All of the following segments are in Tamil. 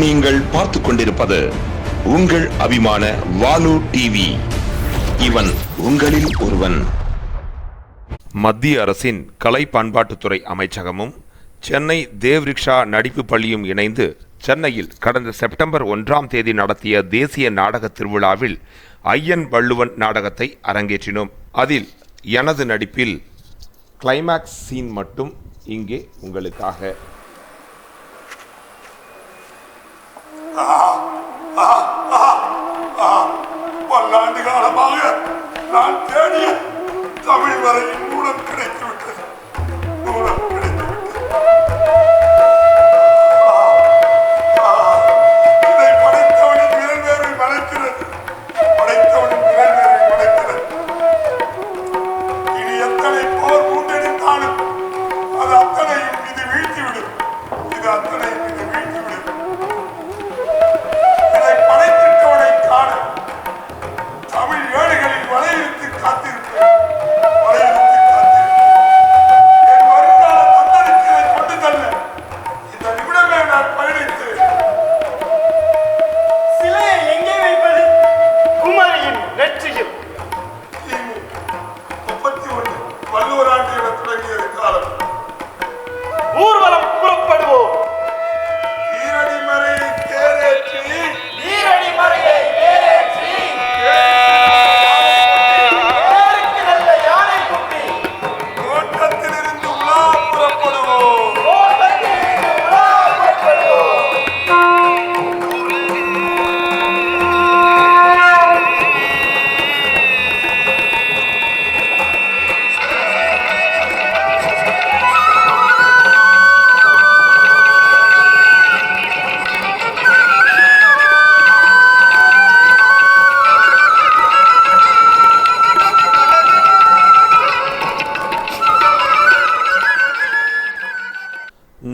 நீங்கள் பார்த்து கொண்டிருப்பது உங்கள் அபிமான வாலு டிவி. இவன் உங்களில் ஒருவன். மத்திய அரசின் கலை பண்பாட்டுத்துறை அமைச்சகமும் சென்னை தேவ்ரிக்ஷா நடிப்பு பள்ளியும் இணைந்து சென்னையில் கடந்த செப்டம்பர் ஒன்றாம் தேதி நடத்திய தேசிய நாடக திருவிழாவில் ஐயன் வள்ளுவன் நாடகத்தை அரங்கேற்றினோம். அதில் எனது நடிப்பில் கிளைமாக்ஸ் சீன் மட்டும் இங்கே உங்களுக்காக. 啊啊啊啊！我拦你个二八月，拦着你！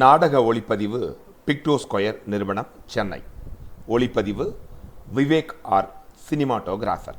நாடக ஒளிப்பதிவு பிக்டோ ஸ்கொயர் நிறுவனம் சென்னை. ஒளிப்பதிவு விவேக் ஆர் சினிமாட்டோகிராஃபர்.